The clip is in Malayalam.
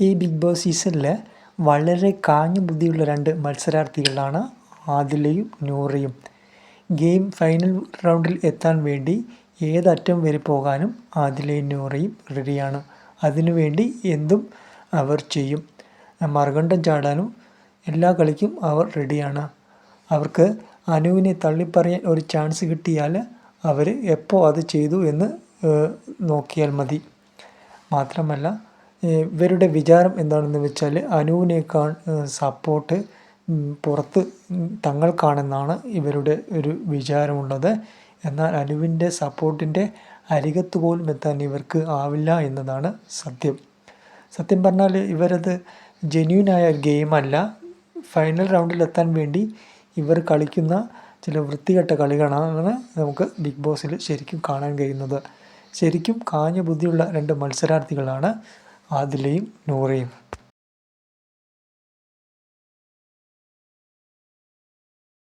ഈ ബിഗ് ബോസ് സീസണിൽ വളരെ കാഞ്ഞ ബുദ്ധിയുള്ള രണ്ട് മത്സരാർത്ഥികളാണ് ആദിലയും നൂറയും. ഗെയിം ഫൈനൽ റൗണ്ടിൽ എത്താൻ വേണ്ടി ഏതറ്റം വരെ പോകാനും ആദിലയും നൂറയും റെഡിയാണ്. അതിനുവേണ്ടി എന്തും അവർ ചെയ്യും. മറുകണ്ഠം ചാടാനും എല്ലാ കളിക്കും അവർ റെഡിയാണ്. അവർക്ക് അനുവിനെ തള്ളിപ്പറയാൻ ഒരു ചാൻസ് കിട്ടിയാൽ അവർ എപ്പോൾ അത് ചെയ്തു എന്ന് നോക്കിയാൽ മതി. മാത്രമല്ല ഇവരുടെ വിചാരം എന്താണെന്ന് വെച്ചാൽ അനുവിനേക്കാൾ സപ്പോർട്ട് പുറത്ത് തങ്ങൾക്കാണെന്നാണ് ഇവരുടെ ഒരു വിചാരമുള്ളത്. എന്നാൽ അനുവിന്റെ സപ്പോർട്ടിന്റെ അരികത്ത് പോലും എത്താൻ ഇവർക്ക് ആവില്ല എന്നതാണ് സത്യം. സത്യം പറഞ്ഞാൽ ഇവരത് ജെന്യൂനായ ഗെയിമല്ല. ഫൈനൽ റൗണ്ടിൽ എത്താൻ വേണ്ടി ഇവർ കളിക്കുന്ന ചില വൃത്തികെട്ട കളികളാണ് നമുക്ക് ബിഗ് ബോസിൽ ശരിക്കും കാണാൻ കഴിയുന്നത്. ശരിക്കും കാഞ്ഞ ബുദ്ധിയുള്ള രണ്ട് മത്സരാർത്ഥികളാണ് ആദിലയും നൂറയും.